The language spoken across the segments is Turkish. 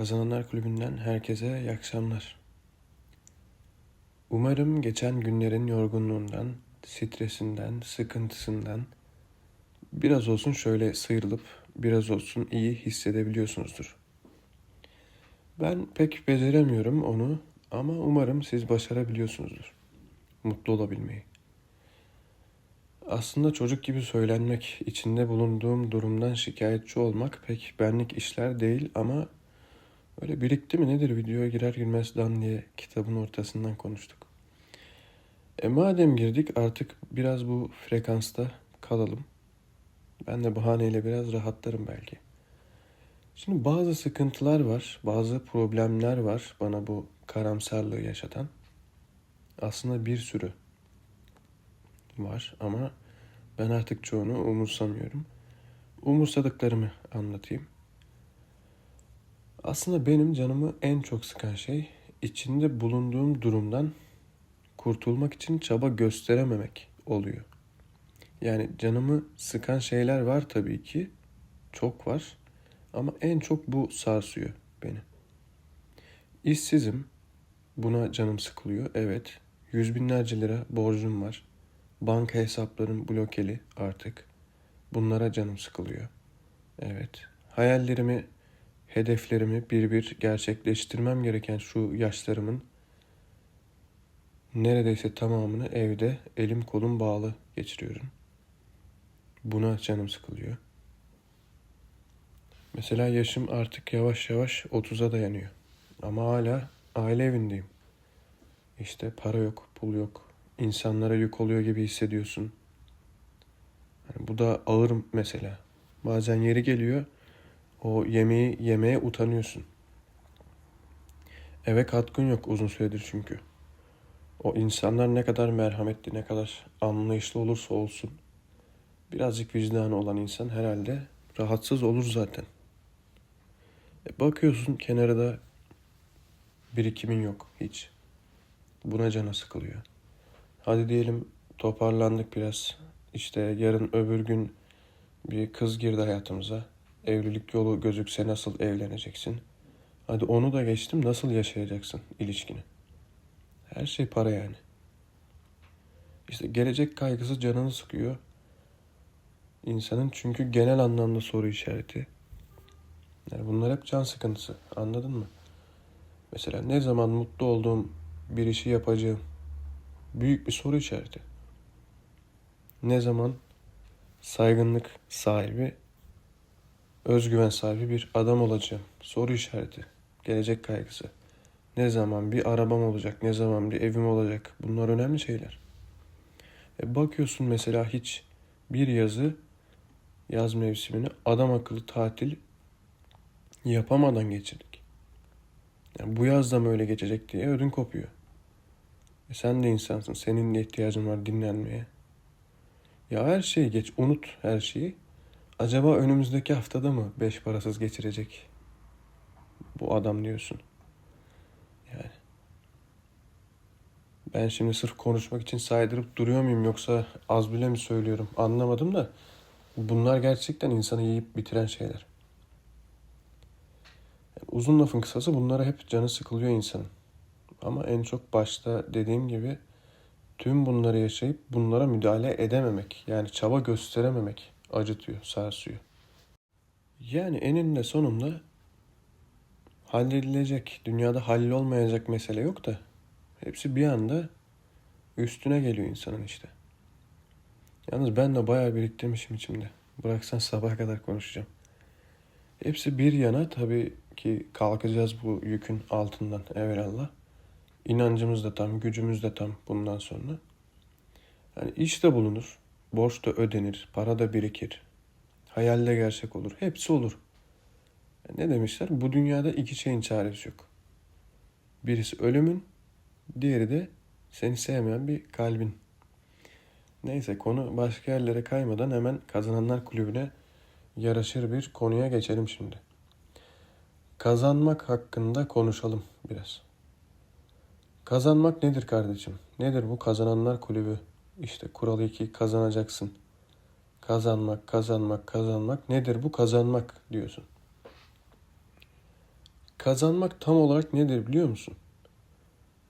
Kazananlar Kulübü'nden herkese iyi akşamlar. Umarım geçen günlerin yorgunluğundan, stresinden, sıkıntısından biraz olsun şöyle sıyrılıp biraz olsun iyi hissedebiliyorsunuzdur. Ben pek beceremiyorum onu ama umarım siz başarabiliyorsunuzdur. Mutlu olabilmeyi. Aslında çocuk gibi söylenmek, içinde bulunduğum durumdan şikayetçi olmak pek benlik işler değil ama öyle birikti mi nedir videoya girer girmez dan diye kitabın ortasından konuştuk. E madem girdik artık biraz bu frekansta kalalım. Ben de bahaneyle biraz rahatlarım belki. Şimdi bazı sıkıntılar var, bazı problemler var bana bu karamsarlığı yaşatan. Aslında bir sürü var ama ben artık çoğunu umursamıyorum. Umursadıklarımı anlatayım. Aslında benim canımı en çok sıkan şey içinde bulunduğum durumdan kurtulmak için çaba gösterememek oluyor. Yani canımı sıkan şeyler var tabii ki. Çok var. Ama en çok bu sarsıyor beni. İşsizim. Buna canım sıkılıyor. Evet. Yüz binlerce lira borcum var. Banka hesaplarım blokeli artık. Bunlara canım sıkılıyor. Evet. Hayallerimi, hedeflerimi bir bir gerçekleştirmem gereken şu yaşlarımın neredeyse tamamını evde elim kolum bağlı geçiriyorum. Buna canım sıkılıyor. Mesela yaşım artık yavaş yavaş 30'a dayanıyor. Ama hala aile evindeyim. İşte para yok, pul yok. İnsanlara yük oluyor gibi hissediyorsun. Yani bu da ağır mesela. Bazen yeri geliyor o yemeği yemeye utanıyorsun. Eve katkın yok uzun süredir çünkü. O insanlar ne kadar merhametli, ne kadar anlayışlı olursa olsun birazcık vicdanı olan insan herhalde rahatsız olur zaten. E bakıyorsun kenara da birikimin yok hiç. Buna cana sıkılıyor. Hadi diyelim toparlandık biraz. İşte yarın öbür gün bir kız girdi hayatımıza. Evlilik yolu gözükse nasıl evleneceksin? Hadi onu da geçtim nasıl yaşayacaksın ilişkini? Her şey para yani. İşte gelecek kaygısı canını sıkıyor. İnsanın çünkü genel anlamda soru işareti. Yani bunlar hep can sıkıntısı. Anladın mı? Mesela ne zaman mutlu olduğum bir işi yapacağım? Büyük bir soru işareti. Ne zaman saygınlık sahibi, özgüven sahibi bir adam olacağım? Soru işareti. Gelecek kaygısı. Ne zaman bir arabam olacak, ne zaman bir evim olacak. Bunlar önemli şeyler. E bakıyorsun mesela hiç bir yazı yaz mevsimini adam akıllı tatil yapamadan geçirdik. Yani bu yaz da mı öyle geçecek diye ödün kopuyor. E sen de insansın. Senin de ihtiyacın var dinlenmeye. Ya her şeyi geç. Unut her şeyi. Acaba önümüzdeki haftada mı beş parasız geçirecek bu adam diyorsun. Yani. Ben şimdi sırf konuşmak için saydırıp duruyor muyum yoksa az bile mi söylüyorum anlamadım da bunlar gerçekten insanı yiyip bitiren şeyler. Yani uzun lafın kısası bunlara hep canı sıkılıyor insanın. Ama en çok başta dediğim gibi tüm bunları yaşayıp bunlara müdahale edememek yani çaba gösterememek acıtıyor, sarsıyor. Yani eninde sonunda halledilecek, dünyada hallolmayacak mesele yok da hepsi bir anda üstüne geliyor insanın işte. Yalnız ben de bayağı biriktirmişim içimde. Bıraksan sabaha kadar konuşacağım. Hepsi bir yana tabii ki kalkacağız bu yükün altından evvelallah. İnancımız da tam, gücümüz de tam bundan sonra. Yani iş de bulunur, borç da ödenir, para da birikir. Hayal de gerçek olur. Hepsi olur. Ne demişler? Bu dünyada iki şeyin çaresi yok. Birisi ölümün, diğeri de seni sevmeyen bir kalbin. Neyse konu başka yerlere kaymadan hemen Kazananlar Kulübü'ne yaraşır bir konuya geçelim şimdi. Kazanmak hakkında konuşalım biraz. Kazanmak nedir kardeşim? Nedir bu Kazananlar Kulübü? İşte kuralı iki kazanacaksın. Kazanmak, kazanmak, kazanmak. Nedir bu kazanmak diyorsun. Kazanmak tam olarak nedir biliyor musun?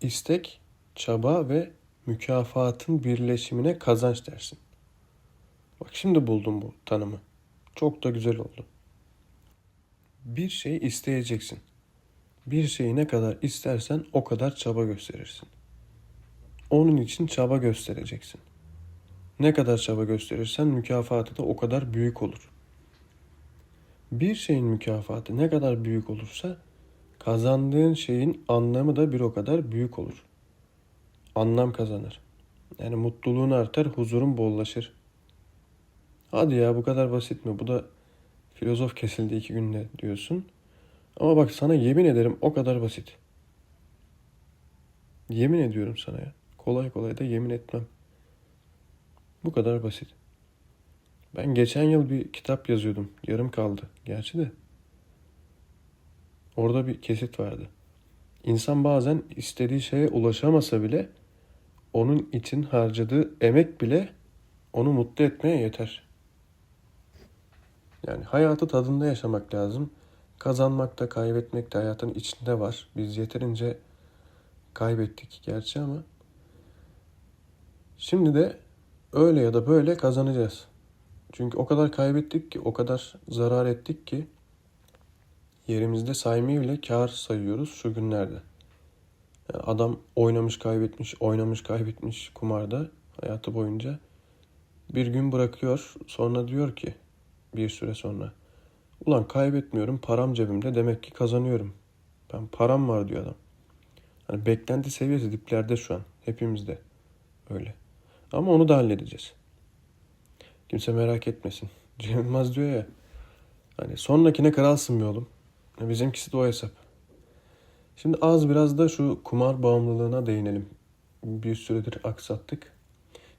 İstek, çaba ve mükafatın birleşimine kazanç dersin. Bak şimdi buldum bu tanımı. Çok da güzel oldu. Bir şey isteyeceksin. Bir şeyi ne kadar istersen o kadar çaba gösterirsin. Onun için çaba göstereceksin. Ne kadar çaba gösterirsen mükafatı da o kadar büyük olur. Bir şeyin mükafatı ne kadar büyük olursa kazandığın şeyin anlamı da bir o kadar büyük olur. Anlam kazanır. Yani mutluluğun artar, huzurun bollaşır. Hadi ya bu kadar basit mi? Bu da filozof kesildi iki günde diyorsun. Ama bak sana yemin ederim o kadar basit. Yemin ediyorum sana ya. Kolay kolay da yemin etmem. Bu kadar basit. Ben geçen yıl bir kitap yazıyordum. Yarım kaldı. Gerçi de. Orada bir kesit vardı. İnsan bazen istediği şeye ulaşamasa bile onun için harcadığı emek bile onu mutlu etmeye yeter. Yani hayatı tadında yaşamak lazım. Kazanmak da kaybetmek de hayatın içinde var. Biz yeterince kaybettik gerçi ama şimdi de öyle ya da böyle kazanacağız. Çünkü o kadar kaybettik ki, o kadar zarar ettik ki yerimizde saymayı bile kar sayıyoruz şu günlerde. Yani adam oynamış kaybetmiş, oynamış kaybetmiş kumarda hayatı boyunca. Bir gün bırakıyor, sonra diyor ki bir süre sonra. Ulan kaybetmiyorum, param cebimde demek ki kazanıyorum. Ben param var diyor adam. Hani beklenti seviyesi diplerde şu an. Hepimizde öyle. Ama onu da halledeceğiz. Kimse merak etmesin. Cem Yılmaz diyor ya. Hani sonrakine kralsın be oğlum. Bizimkisi de o hesap. Şimdi az biraz da şu kumar bağımlılığına değinelim. Bir süredir aksattık.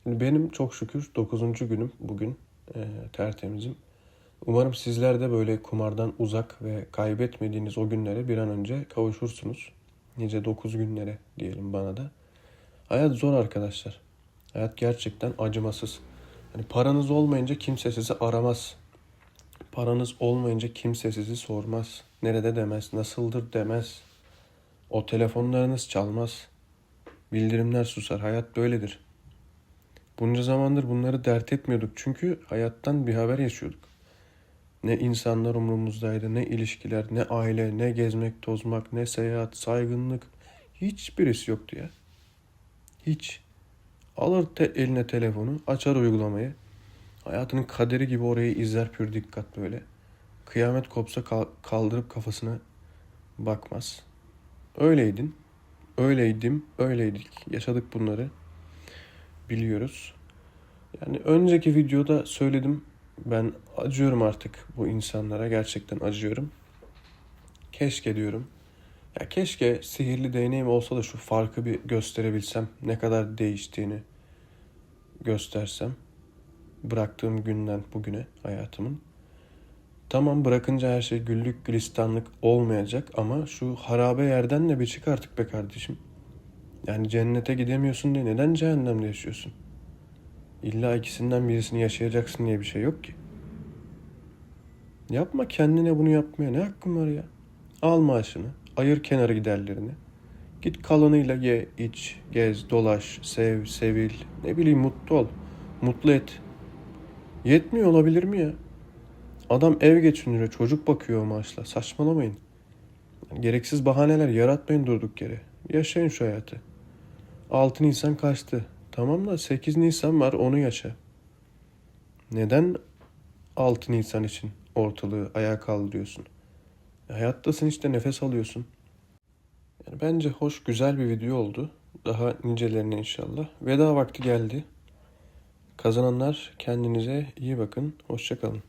Şimdi benim çok şükür 9. günüm bugün. E, tertemizim. Umarım sizler de böyle kumardan uzak ve kaybetmediğiniz o günlere bir an önce kavuşursunuz. Nice 9 günlere diyelim bana da. Hayat zor arkadaşlar. Hayat gerçekten acımasız. Yani paranız olmayınca kimse sizi aramaz. Paranız olmayınca kimse sizi sormaz. Nerede demez, nasıldır demez. O telefonlarınız çalmaz. Bildirimler susar. Hayat böyledir. Bunca zamandır bunları dert etmiyorduk çünkü hayattan bir haber yaşıyorduk. Ne insanlar umurumuzdaydı, ne ilişkiler, ne aile, ne gezmek, tozmak, ne seyahat, saygınlık. Hiçbirisi yoktu ya. Hiç. Alır te eline telefonu, açar uygulamayı. Hayatının kaderi gibi orayı izler pür dikkat böyle. Kıyamet kopsa kal- kaldırıp kafasına bakmaz. Öyleydin. Öyleydim, öyleydik. Yaşadık bunları. Biliyoruz. Yani önceki videoda söyledim. Ben acıyorum artık bu insanlara. Gerçekten acıyorum. Keşke diyorum. Ya keşke sihirli değneğim olsa da şu farkı bir gösterebilsem. Ne kadar değiştiğini göstersem. Bıraktığım günden bugüne hayatımın. Tamam bırakınca her şey güllük gülistanlık olmayacak ama şu harabe yerden de bir çık artık be kardeşim. Yani cennete gidemiyorsun diye neden cehennemde yaşıyorsun? İlla ikisinden birisini yaşayacaksın diye bir şey yok ki. Yapma kendine bunu yapmaya ne hakkın var ya? Al maaşını, ayır kenarı giderlerini. Git kalanıyla ye, iç, gez, dolaş, sev, sevil, ne bileyim mutlu ol. Mutlu et. Yetmiyor olabilir mi ya? Adam ev geçindiriyor, çocuk bakıyor o maaşla. Saçmalamayın. Gereksiz bahaneler yaratmayın durduk yere. Yaşayın şu hayatı. 6 Nisan kaçtı. Tamam da 8 Nisan var onu yaşa. Neden 6 Nisan için ortalığı ayağa kaldırıyorsun? Hayattasın işte nefes alıyorsun. Yani bence hoş güzel bir video oldu. Daha nicelerine inşallah. Veda vakti geldi. Kazananlar kendinize iyi bakın. Hoşçakalın.